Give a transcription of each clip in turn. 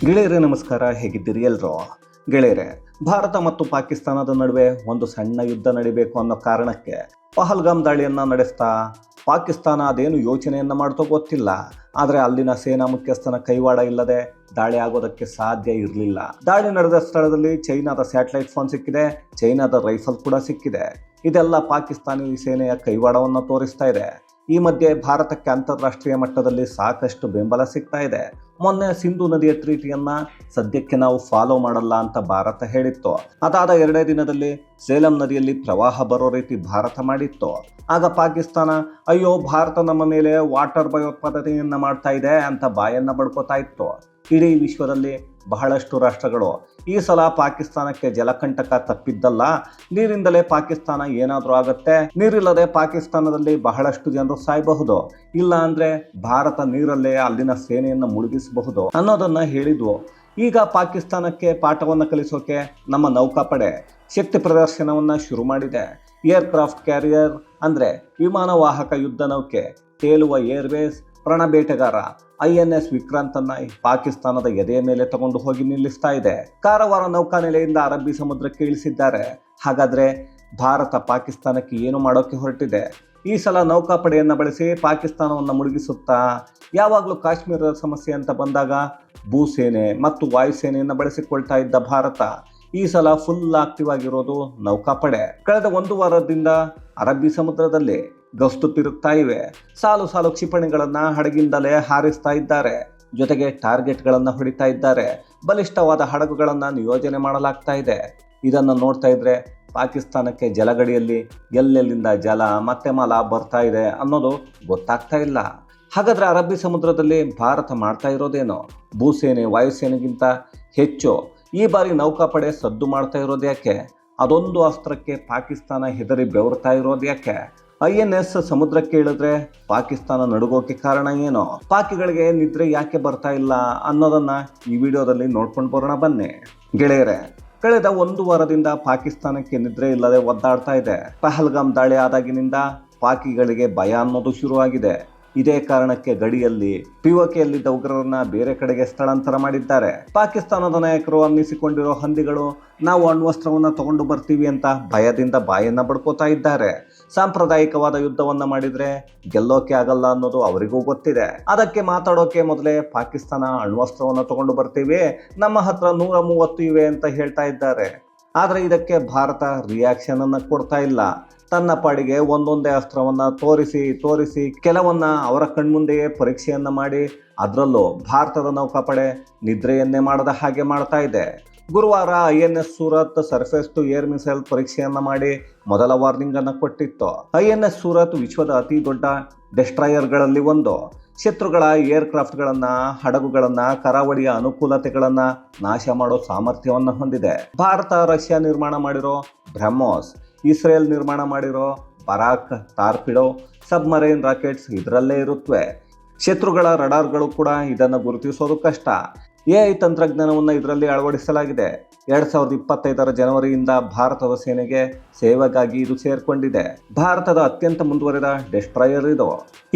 ಗೆಳೆಯರೇ, ನಮಸ್ಕಾರ. ಹೇಗಿದ್ದೀರಿ ಎಲ್ರು? ಗೆಳೆಯರೇ, ಭಾರತ ಮತ್ತು ಪಾಕಿಸ್ತಾನದ ನಡುವೆ ಒಂದು ಸಣ್ಣ ಯುದ್ಧ ನಡಿಬೇಕು ಅನ್ನೋ ಕಾರಣಕ್ಕೆ ಪಹಲ್ಗಾಮ್ ದಾಳಿಯನ್ನು ನಡೆಸ್ತಾ ಪಾಕಿಸ್ತಾನ ಅದೇನು ಯೋಚನೆಯನ್ನು ಮಾಡ್ತೋ ಗೊತ್ತಿಲ್ಲ. ಆದರೆ ಅಲ್ಲಿನ ಸೇನಾ ಮುಖ್ಯಸ್ಥನ ಕೈವಾಡ ಇಲ್ಲದೆ ದಾಳಿ ಆಗೋದಕ್ಕೆ ಸಾಧ್ಯ ಇರಲಿಲ್ಲ. ದಾಳಿ ನಡೆದ ಸ್ಥಳದಲ್ಲಿ ಚೈನಾದ ಸ್ಯಾಟಲೈಟ್ ಫೋನ್ ಸಿಕ್ಕಿದೆ, ಚೈನಾದ ರೈಫಲ್ ಕೂಡ ಸಿಕ್ಕಿದೆ. ಇದೆಲ್ಲ ಪಾಕಿಸ್ತಾನಿ ಸೇನೆಯ ಕೈವಾಡವನ್ನು ತೋರಿಸ್ತಾ ಇದೆ. ಈ ಮಧ್ಯೆ ಭಾರತಕ್ಕೆ ಅಂತಾರಾಷ್ಟ್ರೀಯ ಮಟ್ಟದಲ್ಲಿ ಸಾಕಷ್ಟು ಬೆಂಬಲ ಸಿಗ್ತಾ ಇದೆ. ಮೊನ್ನೆ ಸಿಂಧು ನದಿಯ ಟ್ರೀಟಿಯನ್ನ ಸದ್ಯಕ್ಕೆ ನಾವು ಫಾಲೋ ಮಾಡಲ್ಲ ಅಂತ ಭಾರತ ಹೇಳಿತ್ತು. ಅದಾದ ಎರಡೇ ದಿನದಲ್ಲಿ ಸೇಲಂ ನದಿಯಲ್ಲಿ ಪ್ರವಾಹ ಬರೋ ರೀತಿ ಭಾರತ ಮಾಡಿತ್ತು. ಆಗ ಪಾಕಿಸ್ತಾನ, ಅಯ್ಯೋ, ಭಾರತ ನಮ್ಮ ಮೇಲೆ ವಾಟರ್ ಭಯೋತ್ಪಾದನೆಯನ್ನ ಮಾಡ್ತಾ ಇದೆ ಅಂತ ಬಾಯನ್ನ ಬಡ್ಕೋತಾ ಇತ್ತು. ಇಡೀ ವಿಶ್ವದಲ್ಲಿ ಬಹಳಷ್ಟು ರಾಷ್ಟ್ರಗಳು ಈ ಸಲ ಪಾಕಿಸ್ತಾನಕ್ಕೆ ಜಲಕಂಟಕ ತಪ್ಪಿದ್ದಲ್ಲ. ನೀರಿಂದಲೇ ಪಾಕಿಸ್ತಾನ ಏನಾದರೂ ಆಗತ್ತೆ? ನೀರಿಲ್ಲದೆ ಪಾಕಿಸ್ತಾನದಲ್ಲಿ ಬಹಳಷ್ಟು ಜನರು ಸಾಯಬಹುದು. ಇಲ್ಲ ಅಂದ್ರೆ ಭಾರತ ನೀರಲ್ಲೇ ಅಲ್ಲಿನ ಸೇನೆಯನ್ನು ಮುಳುಗಿಸಬಹುದು ಅನ್ನೋದನ್ನ ಹೇಳಿದ್ವು. ಈಗ ಪಾಕಿಸ್ತಾನಕ್ಕೆ ಪಾಠವನ್ನು ಕಲಿಸೋಕೆ ನಮ್ಮ ನೌಕಾಪಡೆ ಶಕ್ತಿ ಪ್ರದರ್ಶನವನ್ನ ಶುರು ಮಾಡಿದೆ. ಏರ್ಕ್ರಾಫ್ಟ್ ಕ್ಯಾರಿಯರ್ ಅಂದ್ರೆ ವಿಮಾನ ವಾಹಕ ಯುದ್ಧ ನೌಕೆ, ತೇಲುವ ಏರ್ವೇಸ್ ಬೇಟೆಗಾರ ಐ ಎನ್ ಎಸ್ ವಿಕ್ರಾಂತನ್ನ ಪಾಕಿಸ್ತಾನದ ಎದೆಯ ಮೇಲೆ ತಗೊಂಡು ಹೋಗಿ ನಿಲ್ಲಿಸ್ತಾ ಇದೆ. ಕಾರವಾರ ನೌಕಾನೆಲೆಯಿಂದ ಅರಬ್ಬಿ ಸಮುದ್ರಕ್ಕೆ ಇಳಿಸಿದ್ದಾರೆ. ಹಾಗಾದ್ರೆ ಭಾರತ ಪಾಕಿಸ್ತಾನಕ್ಕೆ ಏನು ಮಾಡೋಕೆ ಹೊರಟಿದೆ? ಈ ಸಲ ನೌಕಾಪಡೆಯನ್ನ ಬಳಸಿ ಪಾಕಿಸ್ತಾನವನ್ನು ಮುಳುಗಿಸುತ್ತಾ, ಯಾವಾಗಲೂ ಕಾಶ್ಮೀರದ ಸಮಸ್ಯೆ ಅಂತ ಬಂದಾಗ ಭೂಸೇನೆ ಮತ್ತು ವಾಯುಸೇನೆಯನ್ನು ಬಳಸಿಕೊಳ್ತಾ ಇದ್ದ ಭಾರತ ಈ ಸಲ ಫುಲ್ ಆಕ್ಟಿವ್ ಆಗಿರೋದು ನೌಕಾಪಡೆ. ಕಳೆದ ಒಂದು ವಾರದಿಂದ ಅರಬ್ಬಿ ಸಮುದ್ರದಲ್ಲಿ ಗಸ್ತು ತಿರುಗ್ತಾ ಇವೆ. ಸಾಲು ಸಾಲು ಕ್ಷಿಪಣಿಗಳನ್ನ ಹಡಗಿಂದಲೇ ಹಾರಿಸ್ತಾ ಇದ್ದಾರೆ. ಜೊತೆಗೆ ಟಾರ್ಗೆಟ್ಗಳನ್ನು ಹೊಡಿತಾ ಇದ್ದಾರೆ. ಬಲಿಷ್ಠವಾದ ಹಡಗುಗಳನ್ನು ನಿಯೋಜನೆ ಮಾಡಲಾಗ್ತಾ ಇದೆ. ಇದನ್ನ ನೋಡ್ತಾ ಇದ್ರೆ ಪಾಕಿಸ್ತಾನಕ್ಕೆ ಜಲಗಡಿಯಲ್ಲಿ ಎಲ್ಲೆಲ್ಲಿಂದ ಜಲ ಮತ್ತೆ ಮಲ ಬರ್ತಾ ಇದೆ ಅನ್ನೋದು ಗೊತ್ತಾಗ್ತಾ ಇಲ್ಲ. ಹಾಗಾದ್ರೆ ಅರಬ್ಬಿ ಸಮುದ್ರದಲ್ಲಿ ಭಾರತ ಮಾಡ್ತಾ ಇರೋದೇನೋ? ಭೂಸೇನೆ, ವಾಯುಸೇನೆಗಿಂತ ಹೆಚ್ಚು ಈ ಬಾರಿ ನೌಕಾಪಡೆ ಸದ್ದು ಮಾಡ್ತಾ ಇರೋದು ಯಾಕೆ? ಅದೊಂದು ಅಸ್ತ್ರಕ್ಕೆ ಪಾಕಿಸ್ತಾನ ಹೆದರಿ ಬೆವರ್ತಾ ಇರೋದು ಯಾಕೆ? ಐ ಎನ್ ಎಸ್ ಸಮುದ್ರಕ್ಕೆ ಇಳಿದ್ರೆ ಪಾಕಿಸ್ತಾನ ನಡುಗೋಕೆ ಕಾರಣ ಏನು? ಪಾಕಿಗಳಿಗೆ ನಿದ್ರೆ ಯಾಕೆ ಬರ್ತಾ ಇಲ್ಲ ಅನ್ನೋದನ್ನ ಈ ವಿಡಿಯೋದಲ್ಲಿ ನೋಡ್ಕೊಂಡು ಬರೋಣ ಬನ್ನಿ. ಗೆಳೆಯರೆ, ಕಳೆದ ಒಂದು ವಾರದಿಂದ ಪಾಕಿಸ್ತಾನಕ್ಕೆ ನಿದ್ರೆ ಇಲ್ಲದೆ ಒದ್ದಾಡ್ತಾ ಇದೆ. ಪಹಲ್ಗಾಮ್ ದಾಳಿ ಆದಾಗಿನಿಂದ ಪಾಕಿಗಳಿಗೆ ಭಯ ಅನ್ನೋದು ಶುರುವಾಗಿದೆ. ಇದೇ ಕಾರಣಕ್ಕೆ ಗಡಿಯಲ್ಲಿ ಪಿಒಕೆಯಲ್ಲಿದ್ದ ಉಗ್ರರನ್ನ ಬೇರೆ ಕಡೆಗೆ ಸ್ಥಳಾಂತರ ಮಾಡಿದ್ದಾರೆ. ಪಾಕಿಸ್ತಾನದ ನಾಯಕರು ಅನ್ನಿಸಿಕೊಂಡಿರೋ ಹಂದಿಗಳು ನಾವು ಅಣ್ವಸ್ತ್ರವನ್ನು ತಗೊಂಡು ಬರ್ತೀವಿ ಅಂತ ಭಯದಿಂದ ಬಾಯನ್ನ ಬಡ್ಕೋತಾ ಇದ್ದಾರೆ. ಸಾಂಪ್ರದಾಯಿಕವಾದ ಯುದ್ಧವನ್ನ ಮಾಡಿದ್ರೆ ಗೆಲ್ಲೋಕೆ ಆಗಲ್ಲ ಅನ್ನೋದು ಅವರಿಗೂ ಗೊತ್ತಿದೆ. ಅದಕ್ಕೆ ಮಾತಾಡೋಕೆ ಮೊದಲೇ ಪಾಕಿಸ್ತಾನ ಅಣ್ವಸ್ತ್ರವನ್ನು ತಗೊಂಡು ಬರ್ತೀವಿ. ನಮ್ಮ ಹತ್ರ ನೂರ ಮೂವತ್ತು ಇವೆ ಅಂತ ಹೇಳ್ತಾ ಇದ್ದಾರೆ. ಆದರೆ ಇದಕ್ಕೆ ಭಾರತ ರಿಯಾಕ್ಷನ್ ಅನ್ನ ಕೊಡ್ತಾ ಇಲ್ಲ. ತನ್ನ ಪಾಡಿಗೆ ಒಂದೊಂದೇ ಅಸ್ತ್ರವನ್ನ ತೋರಿಸಿ ತೋರಿಸಿ ಕೆಲವನ್ನ ಅವರ ಕಣ್ಮುಂದೆಯೇ ಪರೀಕ್ಷೆಯನ್ನ ಮಾಡಿ, ಅದರಲ್ಲೂ ಭಾರತದ ನೌಕಾಪಡೆ ನಿದ್ರೆಯನ್ನೇ ಮಾಡದ ಹಾಗೆ ಮಾಡ್ತಾ ಇದೆ. ಗುರುವಾರ I N S Surat surface to air missile ಪರೀಕ್ಷೆಯನ್ನ ಮಾಡಿ ಮೊದಲ ವಾರ್ನಿಂಗ್ ಅನ್ನು ಕೊಟ್ಟಿತ್ತು. ಐ ಎನ್ ಎಸ್ ಸೂರತ್ ವಿಶ್ವದ ಅತಿ ದೊಡ್ಡ ಡೆಸ್ಟ್ರಾಯರ್ಗಳಲ್ಲಿ ಒಂದು. ಶತ್ರುಗಳ ಏರ್ಕ್ರಾಫ್ಟ್ಗಳನ್ನು ಹಡಗುಗಳನ್ನು, ಕರಾವಳಿಯ ಅನುಕೂಲತೆಗಳನ್ನು ನಾಶ ಮಾಡೋ ಸಾಮರ್ಥ್ಯವನ್ನು ಹೊಂದಿದೆ. ಭಾರತ, ರಷ್ಯಾ ನಿರ್ಮಾಣ ಮಾಡಿರೋ ಬ್ರಹ್ಮೋಸ್, ಇಸ್ರೇಲ್ ನಿರ್ಮಾಣ ಮಾಡಿರೋ ಬರಾಕ್, ಟಾರ್ಪಿಡೋ, ಸಬ್ಮರೈನ್ ರಾಕೆಟ್ಸ್ ಇದರಲ್ಲೇ ಇರುತ್ತವೆ ಶತ್ರುಗಳ ರಡಾರ್ಗಳು ಕೂಡ ಇದನ್ನು ಗುರುತಿಸೋದು ಕಷ್ಟ. ಎ ಐ ತಂತ್ರಜ್ಞಾನವನ್ನು ಇದರಲ್ಲಿ ಅಳವಡಿಸಲಾಗಿದೆ. ಎರಡ್ ಸಾವಿರದ ಇಪ್ಪತ್ತೈದರ ಜನವರಿಯಿಂದ ಭಾರತದ ಸೇನೆಗೆ ಸೇವೆಗಾಗಿ ಇದು ಸೇರ್ಕೊಂಡಿದೆ. ಭಾರತದ ಅತ್ಯಂತ ಮುಂದುವರೆದ ಡೆಸ್ಟ್ರಾಯರ್ ಇದು.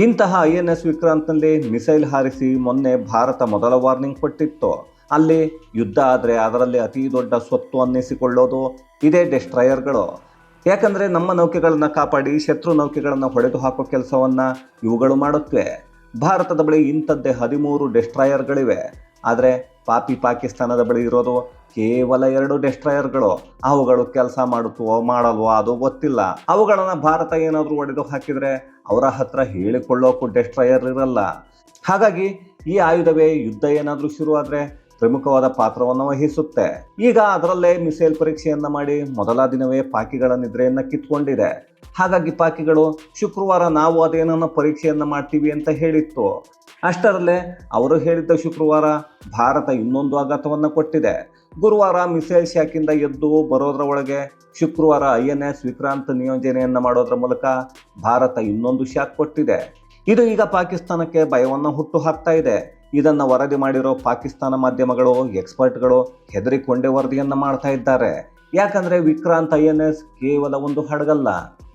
ಇಂತಹ ಐ ಎನ್ ಎಸ್ ವಿಕ್ರಾಂತ್ನಲ್ಲಿ ಮಿಸೈಲ್ ಹಾರಿಸಿ ಮೊನ್ನೆ ಭಾರತ ಮೊದಲ ವಾರ್ನಿಂಗ್ ಕೊಟ್ಟಿತ್ತು. ಅಲ್ಲಿ ಯುದ್ಧ ಆದರೆ ಅದರಲ್ಲಿ ಅತಿ ದೊಡ್ಡ ಸ್ವತ್ತು ಅನ್ನಿಸಿಕೊಳ್ಳೋದು ಇದೇ ಡೆಸ್ಟ್ರಾಯರ್ಗಳು ಯಾಕಂದರೆ ನಮ್ಮ ನೌಕೆಗಳನ್ನು ಕಾಪಾಡಿ ಶತ್ರು ನೌಕೆಗಳನ್ನು ಹೊಡೆದು ಹಾಕೋ ಕೆಲಸವನ್ನು ಇವುಗಳು ಮಾಡುತ್ತವೆ ಭಾರತದ ಬಳಿ ಇಂಥದ್ದೇ ಹದಿಮೂರು ಡೆಸ್ಟ್ರಾಯರ್ಗಳಿವೆ ಆದರೆ ಪಾಪಿ ಪಾಕಿಸ್ತಾನದ ಬಳಿ ಇರೋದು ಕೇವಲ ಎರಡು ಡೆಸ್ಟ್ರಾಯರ್ಗಳು. ಅವುಗಳು ಕೆಲಸ ಮಾಡುತ್ತವೋ ಮಾಡಲ್ವೋ ಅದು ಗೊತ್ತಿಲ್ಲ. ಅವುಗಳನ್ನು ಭಾರತ ಏನಾದರೂ ಒಡೆದು ಹಾಕಿದರೆ ಅವರ ಹತ್ರ ಹೇಳಿಕೊಳ್ಳೋಕು ಡೆಸ್ಟ್ರಾಯರ್ ಇರಲ್ಲ. ಹಾಗಾಗಿ ಈ ಆಯುಧವೇ ಯುದ್ಧ ಏನಾದರೂ ಶುರುವಾದರೆ ಪ್ರಮುಖವಾದ ಪಾತ್ರವನ್ನು ವಹಿಸುತ್ತೆ. ಈಗ ಅದರಲ್ಲೇ ಮಿಸೈಲ್ ಪರೀಕ್ಷೆಯನ್ನು ಮಾಡಿ ಮೊದಲ ದಿನವೇ ಪಾಕಿಗಳ ನಿದ್ರೆಯನ್ನು ಕಿತ್ಕೊಂಡಿದೆ. ಹಾಗಾಗಿ ಪಾಕಿಗಳು ಶುಕ್ರವಾರ ನಾವು ಅದೇನನ್ನ ಪರೀಕ್ಷೆಯನ್ನು ಮಾಡ್ತೀವಿ ಅಂತ ಹೇಳಿತ್ತು. ಅಷ್ಟರಲ್ಲೇ ಅವರು ಹೇಳಿದ್ದ ಶುಕ್ರವಾರ ಭಾರತ ಇನ್ನೊಂದು ಆಘಾತವನ್ನು ಕೊಟ್ಟಿದೆ. ಗುರುವಾರ ಮಿಸೈಲ್ ಶಾಕಿಂದ ಎದ್ದು ಬರೋದ್ರ ಒಳಗೆ ಶುಕ್ರವಾರ ಐ ಎನ್ ಎಸ್ ವಿಕ್ರಾಂತ್ ನಿಯೋಜನೆಯನ್ನು ಮಾಡೋದ್ರ ಮೂಲಕ ಭಾರತ ಇನ್ನೊಂದು ಶಾಕ್ ಕೊಟ್ಟಿದೆ. ಇದು ಈಗ ಪಾಕಿಸ್ತಾನಕ್ಕೆ ಭಯವನ್ನು ಹುಟ್ಟು ಹಾಕ್ತಾ ಇದೆ. ಇದನ್ನು ವರದಿ ಮಾಡಿರೋ ಪಾಕಿಸ್ತಾನ ಮಾಧ್ಯಮಗಳು, ಎಕ್ಸ್ಪರ್ಟ್ಗಳು ಹೆದರಿಕೊಂಡೇ ವರದಿಯನ್ನು ಮಾಡ್ತಾ ಇದ್ದಾರೆ. ಯಾಕಂದ್ರೆ ವಿಕ್ರಾಂತ್ ಐ ಎನ್ ಎಸ್ ಕೇವಲ ಒಂದು ಹಡಗಲ್ಲ,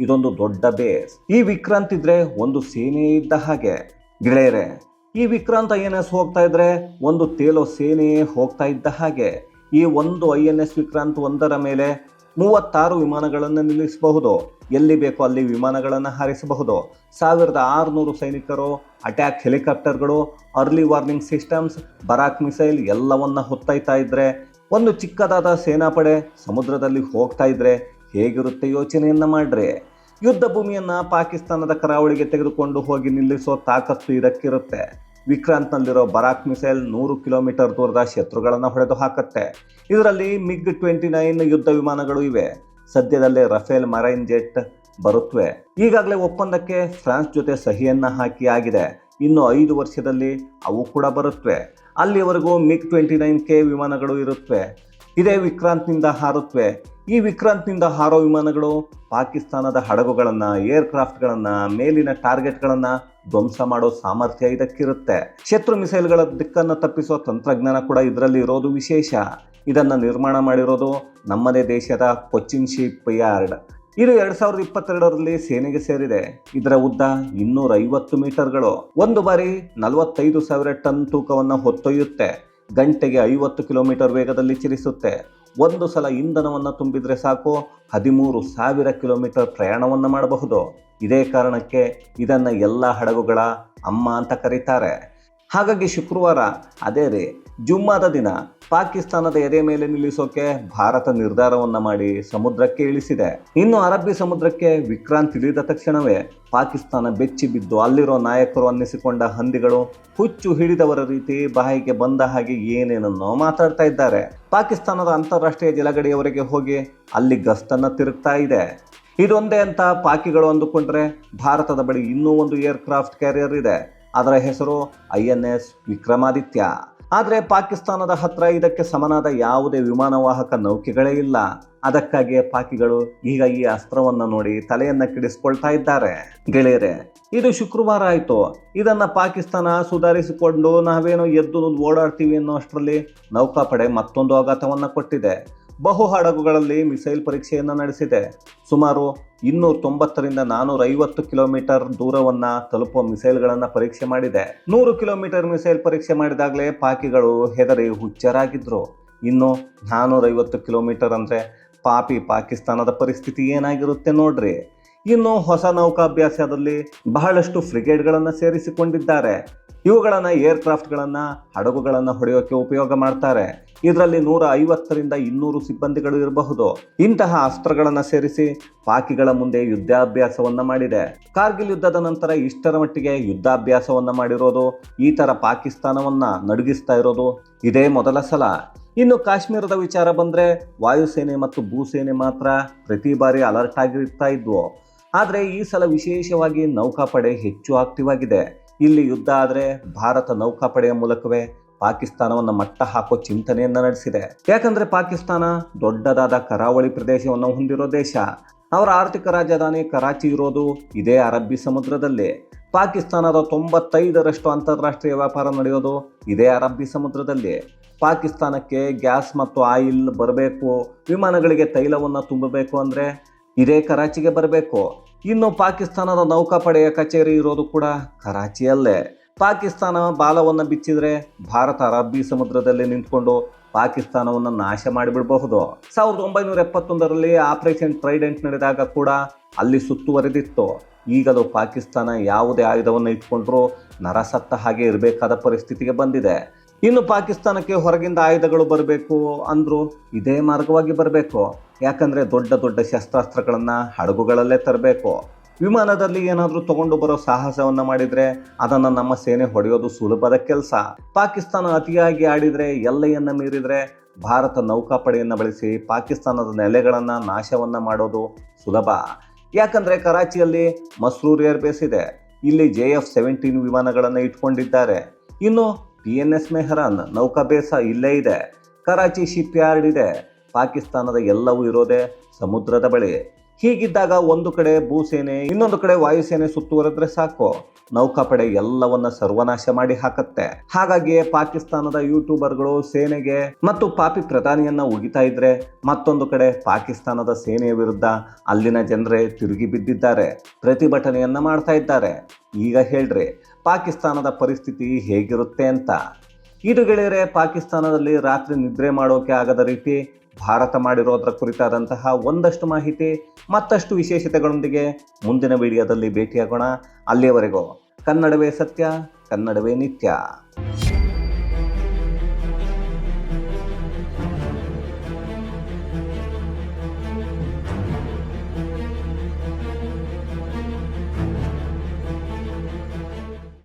ಇದೊಂದು ದೊಡ್ಡ ಬೇಸ್. ಈ ವಿಕ್ರಾಂತ್ ಇದ್ರೆ ಒಂದು ಸೇನೆ ಇದ್ದ ಹಾಗೆ. ಗೆಳೆಯರೆ ಈ ವಿಕ್ರಾಂತ್ ಐ ಎನ್ ಎಸ್ ಹೋಗ್ತಾ ಇದ್ರೆ ಒಂದು ತೇಲೋ ಸೇನೆಯೇ ಹೋಗ್ತಾ ಇದ್ದ ಹಾಗೆ ಈ ಒಂದು ಐ ಎನ್ ಎಸ್ ವಿಕ್ರಾಂತ್ ಒಂದರ ಮೇಲೆ ಮೂವತ್ತಾರು ವಿಮಾನಗಳನ್ನು ನಿಲ್ಲಿಸಬಹುದು. ಎಲ್ಲಿ ಬೇಕೋ ಅಲ್ಲಿ ವಿಮಾನಗಳನ್ನು ಹಾರಿಸಬಹುದು. ಸಾವಿರದ ಆರುನೂರು ಸೈನಿಕರು, attack ಹೆಲಿಕಾಪ್ಟರ್ಗಳು, early warning systems, Barak missile ಎಲ್ಲವನ್ನ ಹೊತ್ತೈತಾ ಇದ್ರೆ, ಒಂದು ಚಿಕ್ಕದಾದ ಸೇನಾಪಡೆ ಸಮುದ್ರದಲ್ಲಿ ಹೋಗ್ತಾ ಇದ್ರೆ ಹೇಗಿರುತ್ತೆ ಯೋಚನೆಯನ್ನ ಮಾಡ್ರಿ. ಯುದ್ಧ ಭೂಮಿಯನ್ನ ಪಾಕಿಸ್ತಾನದ ಕರಾವಳಿಗೆ ತೆಗೆದುಕೊಂಡು ಹೋಗಿ ನಿಲ್ಲಿಸೋ ತಾಕತ್ತು ಇದಕ್ಕಿರುತ್ತೆ. ವಿಕ್ರಾಂತ್ನಲ್ಲಿರೋ ಬರಾಕ್ ಮಿಸೈಲ್ ನೂರು ಕಿಲೋಮೀಟರ್ ದೂರದ ಶತ್ರುಗಳನ್ನು ಹೊಡೆದು ಹಾಕುತ್ತೆ. ಇದರಲ್ಲಿ ಮಿಗ್ ಟ್ವೆಂಟಿ ನೈನ್ ಯುದ್ಧ ವಿಮಾನಗಳು ಇವೆ. ಸದ್ಯದಲ್ಲೇ ರಫೇಲ್ ಮರೈನ್ ಜೆಟ್ ಬರುತ್ತವೆ ಈಗಾಗಲೇ ಒಪ್ಪಂದಕ್ಕೆ ಫ್ರಾನ್ಸ್ ಜೊತೆ ಸಹಿಯನ್ನ ಹಾಕಿ ಆಗಿದೆ. ಇನ್ನು ಐದು ವರ್ಷದಲ್ಲಿ ಅವು ಕೂಡ ಬರುತ್ತವೆ ಅಲ್ಲಿವರೆಗೂ ಮಿಗ್ ಟ್ವೆಂಟಿ ನೈನ್ ಕೆ ವಿಮಾನಗಳು ಇರುತ್ತವೆ ಇದೇ ವಿಕ್ರಾಂತ್ನಿಂದ ಹಾರುತ್ತವೆ ಈ ವಿಕ್ರಾಂತ್ನಿಂದ ಹಾರೋ ವಿಮಾನಗಳು ಪಾಕಿಸ್ತಾನದ ಹಡಗುಗಳನ್ನು, ಏರ್ಕ್ರಾಫ್ಟ್ಗಳನ್ನು, ಮೇಲಿನ ಟಾರ್ಗೆಟ್ಗಳನ್ನು ಧ್ವಂಸ ಮಾಡೋ ಸಾಮರ್ಥ್ಯ ಇದಕ್ಕಿರುತ್ತೆ. ಶತ್ರು ಮಿಸೈಲ್ಗಳ ದಿಕ್ಕನ್ನು ತಪ್ಪಿಸೋ ತಂತ್ರಜ್ಞಾನ ಕೂಡ ಇದರಲ್ಲಿ ಇರೋದು ವಿಶೇಷ. ಇದನ್ನು ನಿರ್ಮಾಣ ಮಾಡಿರೋದು ನಮ್ಮದೇ ದೇಶದ ಕೊಚ್ಚಿನ್ ಶಿಪ್ ಯಾರ್ಡ್. ಇದು ಎರಡ್ ಸಾವಿರದ ಇಪ್ಪತ್ತೆರಡರಲ್ಲಿ ಸೇನೆಗೆ ಸೇರಿದೆ. ಇದರ ಉದ್ದ ಇನ್ನೂರ ಐವತ್ತು ಮೀಟರ್ಗಳು. ಒಂದು ಬಾರಿ ನಲವತ್ತೈದು ಸಾವಿರ ಟನ್ ತೂಕವನ್ನು ಹೊತ್ತೊಯ್ಯುತ್ತೆ. ಗಂಟೆಗೆ ಐವತ್ತು ಕಿಲೋಮೀಟರ್ ವೇಗದಲ್ಲಿ ಚಲಿಸುತ್ತೆ. ಒಂದು ಸಲ ಇಂಧನವನ್ನು ತುಂಬಿದ್ರೆ ಸಾಕು. ಹದಿಮೂರು ಸಾವಿರ ಕಿಲೋಮೀಟರ್ ಪ್ರಯಾಣವನ್ನು ಮಾಡಬಹುದು. ಇದೇ ಕಾರಣಕ್ಕೆ ಇದನ್ನು ಎಲ್ಲ ಹಡಗುಗಳ ಅಮ್ಮ ಅಂತ ಕರೀತಾರೆ. ಹಾಗಾಗಿ ಶುಕ್ರವಾರ, ಅದೇ ರೀ, ಜುಮ್ಮಾದ ದಿನ ಪಾಕಿಸ್ತಾನದ ಎದೆ ಮೇಲೆ ನಿಲ್ಲಿಸೋಕೆ ಭಾರತ ನಿರ್ಧಾರವನ್ನ ಮಾಡಿ ಸಮುದ್ರಕ್ಕೆ ಇಳಿಸಿದೆ. ಇನ್ನು ಅರಬ್ಬಿ ಸಮುದ್ರಕ್ಕೆ ವಿಕ್ರಾಂತ್ ಇಳಿದ ತಕ್ಷಣವೇ ಪಾಕಿಸ್ತಾನ ಬೆಚ್ಚಿ ಬಿದ್ದು ಅಲ್ಲಿರೋ ನಾಯಕರು ಅನ್ನಿಸಿಕೊಂಡ ಹಂದಿಗಳು ಹುಚ್ಚು ಹಿಡಿದವರ ರೀತಿ ಬಾಯಿಗೆ ಬಂದ ಹಾಗೆ ಏನೇನನ್ನೋ ಮಾತಾಡ್ತಾ ಇದ್ದಾರೆ. ಪಾಕಿಸ್ತಾನದ ಅಂತಾರಾಷ್ಟ್ರೀಯ ಜಲಗಡಿಯವರೆಗೆ ಹೋಗಿ ಅಲ್ಲಿ ಗಸ್ತನ್ನ ತಿರುಗ್ತಾ ಇದೆ. ಇದೊಂದೇ ಅಂತ ಪಾಕಿಗಳು ಅಂದುಕೊಂಡ್ರೆ ಭಾರತದ ಬಳಿ ಇನ್ನೂ ಒಂದು ಏರ್ಕ್ರಾಫ್ಟ್ ಕ್ಯಾರಿಯರ್ ಇದೆ. ಅದರ ಹೆಸರು ಐ ಎನ್ ಎಸ್ ವಿಕ್ರಮಾದಿತ್ಯ. ಆದರೆ ಪಾಕಿಸ್ತಾನದ ಹತ್ರ ಇದಕ್ಕೆ ಸಮನಾದ ಯಾವುದೇ ವಿಮಾನವಾಹಕ ನೌಕೆಗಳೇ ಇಲ್ಲ. ಅದಕ್ಕಾಗಿ ಪಾಕಿಗಳು ಈಗ ಈ ಅಸ್ತ್ರವನ್ನು ನೋಡಿ ತಲೆಯನ್ನ ಕಿಡಿಸ್ಕೊಳ್ತಾ ಇದ್ದಾರೆ. ಗೆಳೆಯರೆ, ಇದು ಶುಕ್ರವಾರ ಆಯಿತು. ಇದನ್ನ ಪಾಕಿಸ್ತಾನ ಸುಧಾರಿಸಿಕೊಂಡು ನಾವೇನೋ ಎದ್ದು ಓಡಾಡ್ತೀವಿ ಅನ್ನೋ ಅಷ್ಟರಲ್ಲಿ ನೌಕಾಪಡೆ ಮತ್ತೊಂದು ಆಘಾತವನ್ನು ಕೊಟ್ಟಿದೆ. ಬಹು ಹಡಗುಗಳಲ್ಲಿ ಮಿಸೈಲ್ ಪರೀಕ್ಷೆಯನ್ನು ನಡೆಸಿದೆ. ಸುಮಾರು ಇನ್ನೂರ ತೊಂಬತ್ತರಿಂದ ನಾನೂರ ಐವತ್ತು ಕಿಲೋಮೀಟರ್ ದೂರವನ್ನ ತಲುಪುವ ಮಿಸೈಲ್ಗಳನ್ನು ಪರೀಕ್ಷೆ ಮಾಡಿದೆ. ನೂರು ಕಿಲೋಮೀಟರ್ ಮಿಸೈಲ್ ಪರೀಕ್ಷೆ ಮಾಡಿದಾಗಲೇ ಪಾಕಿಗಳು ಹೆದರಿ ಹುಚ್ಚರಾಗಿದ್ದರು ಇನ್ನು ನಾನೂರೈವತ್ತು ಕಿಲೋಮೀಟರ್ ಅಂದರೆ ಪಾಪಿ ಪಾಕಿಸ್ತಾನದ ಪರಿಸ್ಥಿತಿ ಏನಾಗಿರುತ್ತೆ ನೋಡ್ರಿ. ಇನ್ನು ಹೊಸ ನೌಕಾಭ್ಯಾಸದಲ್ಲಿ ಬಹಳಷ್ಟು ಫ್ರಿಗೇಡ್ಗಳನ್ನು ಸೇರಿಸಿಕೊಂಡಿದ್ದಾರೆ. ಇವುಗಳನ್ನು ಏರ್ಕ್ರಾಫ್ಟ್ಗಳನ್ನು, ಹಡಗುಗಳನ್ನು ಹೊಡೆಯೋಕೆ ಉಪಯೋಗ ಮಾಡ್ತಾರೆ. ಇದರಲ್ಲಿ ನೂರ ಐವತ್ತರಿಂದ ಇನ್ನೂರು ಸಿಬ್ಬಂದಿಗಳು ಇರಬಹುದು. ಇಂತಹ ಅಸ್ತ್ರಗಳನ್ನು ಸೇರಿಸಿ ಪಾಕಿಗಳ ಮುಂದೆ ಯುದ್ಧಾಭ್ಯಾಸವನ್ನು ಮಾಡಿದೆ. ಕಾರ್ಗಿಲ್ ಯುದ್ಧದ ನಂತರ ಇಷ್ಟರ ಮಟ್ಟಿಗೆ ಯುದ್ಧಾಭ್ಯಾಸವನ್ನು ಮಾಡಿರೋದು, ಈ ಥರ ಪಾಕಿಸ್ತಾನವನ್ನು ನಡುಗಿಸ್ತಾ ಇರೋದು ಇದೇ ಮೊದಲ ಸಲ. ಇನ್ನು ಕಾಶ್ಮೀರದ ವಿಚಾರ ಬಂದರೆ ವಾಯುಸೇನೆ ಮತ್ತು ಭೂಸೇನೆ ಮಾತ್ರ ಪ್ರತಿ ಬಾರಿ ಅಲರ್ಟ್ ಆಗಿರ್ತಾ ಇದ್ವು. ಆದರೆ ಈ ಸಲ ವಿಶೇಷವಾಗಿ ನೌಕಾಪಡೆ ಹೆಚ್ಚು ಆಕ್ಟಿವ್ ಆಗಿದೆ. ಇಲ್ಲಿ ಯುದ್ಧ ಆದರೆ ಭಾರತ ನೌಕಾಪಡೆಯ ಮೂಲಕವೇ ಪಾಕಿಸ್ತಾನವನ್ನು ಮಟ್ಟ ಹಾಕೋ ಚಿಂತನೆಯನ್ನ ನಡೆಸಿದೆ. ಯಾಕಂದ್ರೆ ಪಾಕಿಸ್ತಾನ ದೊಡ್ಡದಾದ ಕರಾವಳಿ ಪ್ರದೇಶವನ್ನು ಹೊಂದಿರೋ ದೇಶ. ಅವರ ಆರ್ಥಿಕ ರಾಜಧಾನಿ ಕರಾಚಿ ಇರೋದು ಇದೇ ಅರಬ್ಬಿ ಸಮುದ್ರದಲ್ಲಿ. ಪಾಕಿಸ್ತಾನದ ತೊಂಬತ್ತೈದರಷ್ಟು ಅಂತಾರಾಷ್ಟ್ರೀಯ ವ್ಯಾಪಾರ ನಡೆಯೋದು ಇದೇ ಅರಬ್ಬಿ ಸಮುದ್ರದಲ್ಲಿ. ಪಾಕಿಸ್ತಾನಕ್ಕೆ ಗ್ಯಾಸ್ ಮತ್ತು ಆಯಿಲ್ ಬರಬೇಕು, ವಿಮಾನಗಳಿಗೆ ತೈಲವನ್ನು ತುಂಬಬೇಕು ಅಂದರೆ ಇದೇ ಕರಾಚಿಗೆ ಬರಬೇಕು. ಇನ್ನು ಪಾಕಿಸ್ತಾನದ ನೌಕಾಪಡೆಯ ಕಚೇರಿ ಇರೋದು ಕೂಡ ಕರಾಚಿಯಲ್ಲೇ. ಪಾಕಿಸ್ತಾನ ಬಾಲವನ್ನು ಬಿಚ್ಚಿದ್ರೆ ಭಾರತ ಅರಬ್ಬಿ ಸಮುದ್ರದಲ್ಲಿ ನಿಂತ್ಕೊಂಡು ಪಾಕಿಸ್ತಾನವನ್ನು ನಾಶ ಮಾಡಿಬಿಡಬಹುದು. ಸಾವಿರದ ಒಂಬೈನೂರ ಎಪ್ಪತ್ತೊಂದರಲ್ಲಿ ಆಪರೇಷನ್ ಟ್ರೈಡೆಂಟ್ ನಡೆದಾಗ ಕೂಡ ಅಲ್ಲಿ ಸುತ್ತುವರೆದಿತ್ತು. ಈಗಲೂ ಪಾಕಿಸ್ತಾನ ಯಾವುದೇ ಆಯುಧವನ್ನು ಇಟ್ಕೊಂಡ್ರೂ ನರಸತ್ತ ಹಾಗೆ ಇರಬೇಕಾದ ಪರಿಸ್ಥಿತಿಗೆ ಬಂದಿದೆ. ಇನ್ನು ಪಾಕಿಸ್ತಾನಕ್ಕೆ ಹೊರಗಿಂದ ಆಯುಧಗಳು ಬರಬೇಕು ಅಂದರು ಇದೇ ಮಾರ್ಗವಾಗಿ ಬರಬೇಕು. ಯಾಕಂದರೆ ದೊಡ್ಡ ದೊಡ್ಡ ಶಸ್ತ್ರಾಸ್ತ್ರಗಳನ್ನು ಹಡಗುಗಳಲ್ಲೇ ತರಬೇಕು. ವಿಮಾನದಲ್ಲಿ ಏನಾದರೂ ತಗೊಂಡು ಬರೋ ಸಾಹಸವನ್ನು ಮಾಡಿದರೆ ಅದನ್ನು ನಮ್ಮ ಸೇನೆ ಹೊಡೆಯೋದು ಸುಲಭದ ಕೆಲಸ. ಪಾಕಿಸ್ತಾನ ಅತಿಯಾಗಿ ಆಡಿದರೆ ಎಲ್ಲೆಯನ್ನು ಮೀರಿದರೆ ಭಾರತ ನೌಕಾಪಡೆಯನ್ನು ಬಳಸಿ ಪಾಕಿಸ್ತಾನದ ನೆಲೆಗಳನ್ನು ನಾಶವನ್ನು ಮಾಡೋದು ಸುಲಭ. ಯಾಕಂದರೆ ಕರಾಚಿಯಲ್ಲಿ ಮಸ್ರೂರ್ ಏರ್ಬೇಸ್ ಇದೆ. ಇಲ್ಲಿ ಜೆ ಎಫ್ ಸೆವೆಂಟೀನ್ ವಿಮಾನಗಳನ್ನು ಇಟ್ಕೊಂಡಿದ್ದಾರೆ. ಇನ್ನು ಪಿ ಎನ್ ಎಸ್ ಮೆಹರಾನ್ ನೌಕಾಬೇಸ ಇಲ್ಲೇ ಇದೆ. ಕರಾಚಿ ಶಿಪ್ ಯಾರ್ಡ್ ಇದೆ. ಪಾಕಿಸ್ತಾನದ ಎಲ್ಲವೂ ಇರೋದೇ ಸಮುದ್ರದ ಬಳಿ. ಹೀಗಿದ್ದಾಗ ಒಂದು ಕಡೆ ಭೂಸೇನೆ, ಇನ್ನೊಂದು ಕಡೆ ವಾಯುಸೇನೆ ಸುತ್ತುವರೆದ್ರೆ ಸಾಕು. ನೌಕಾಪಡೆ ಎಲ್ಲವನ್ನ ಸರ್ವನಾಶ ಮಾಡಿ ಹಾಕತ್ತೆ. ಹಾಗಾಗಿ ಪಾಕಿಸ್ತಾನದ ಯೂಟ್ಯೂಬರ್ಗಳು ಸೇನೆಗೆ ಮತ್ತು ಪಾಪಿ ಪ್ರಧಾನಿಯನ್ನ ಉಗಿತಾ ಇದ್ರೆ ಮತ್ತೊಂದು ಕಡೆ ಪಾಕಿಸ್ತಾನದ ಸೇನೆಯ ವಿರುದ್ಧ ಅಲ್ಲಿನ ಜನರೇ ತಿರುಗಿ ಬಿದ್ದಿದ್ದಾರೆ. ಪ್ರತಿಭಟನೆಯನ್ನ ಮಾಡ್ತಾ ಇದ್ದಾರೆ. ಈಗ ಹೇಳ್ರಿ ಪಾಕಿಸ್ತಾನದ ಪರಿಸ್ಥಿತಿ ಹೇಗಿರುತ್ತೆ ಅಂತ. ಇದು ಗೆಳೆಯರೆ, ಪಾಕಿಸ್ತಾನದಲ್ಲಿ ರಾತ್ರಿ ನಿದ್ರೆ ಮಾಡೋಕೆ ಆಗದ ರೀತಿ ಭಾರತ ಮಾಡಿರೋದ್ರ ಕುರಿತಾದಂತಹ ಒಂದಷ್ಟು ಮಾಹಿತಿ, ಮತ್ತಷ್ಟು ವಿಶೇಷತೆಗಳೊಂದಿಗೆ ಮುಂದಿನ ವಿಡಿಯೋದಲ್ಲಿ ಭೇಟಿಯಾಗೋಣ. ಅಲ್ಲಿಯವರೆಗೂ ಕನ್ನಡವೇ ಸತ್ಯ, ಕನ್ನಡವೇ ನಿತ್ಯ.